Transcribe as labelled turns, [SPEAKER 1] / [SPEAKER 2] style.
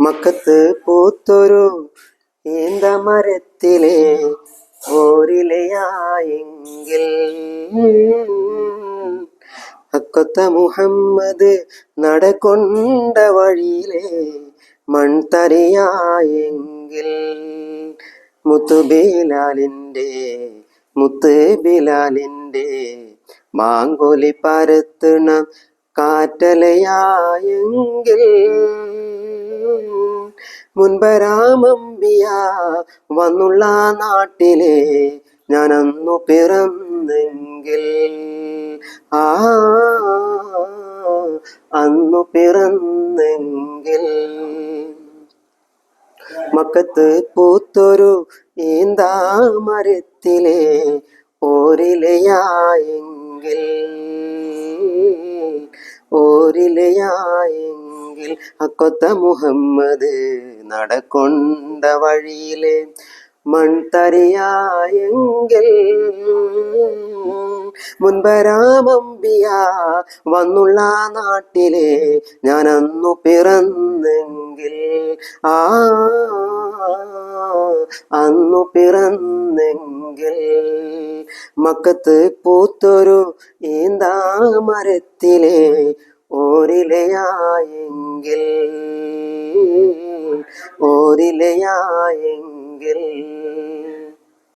[SPEAKER 1] മക്കത്ത് പൂത്തൊരു ഈന്തമരത്തിലെ ഓരിലയായെങ്കിൽ. അക്കൊത്ത മുഹമ്മദ് നടക്കൊണ്ട വഴിയിലെ മൺതരിയായെങ്കിൽ. മുത്തുബിലാലിന്റെ മുത്ത് ബിലാലിന്റെ മാങ്കൊലി പരത്തണം കാറ്റലയായെങ്കിൽ. മുൻപരാമമ്പിയ വന്നുള്ള നാട്ടിലെ ഞാനന്നു പിറന്നെങ്കിൽ. ആ അന്നു പിറന്നെങ്കിൽ. മക്കത്ത് പൂത്തൊരു ഈന്താമരത്തിലെ ഓരിലയായെങ്കിൽ ഓരിലയായെങ്കിൽ. അക്കൊത്ത മുഹമ്മദ് നടക്കൊണ്ട വഴിയിലെ മൺതരിയായെങ്കിൽ മുൻപരാമമ്പിയ വന്നുള്ള നാട്ടിലെ ഞാൻ അന്നു പിറന്നെങ്കിൽ ആ അന്നു പിറന്നെങ്കിൽ മക്കത്ത് പൂത്തൊരു ഈന്താമരത്തിലെ ഓരിലയായെങ്കിൽ ഓരിലയായെങ്കിൽ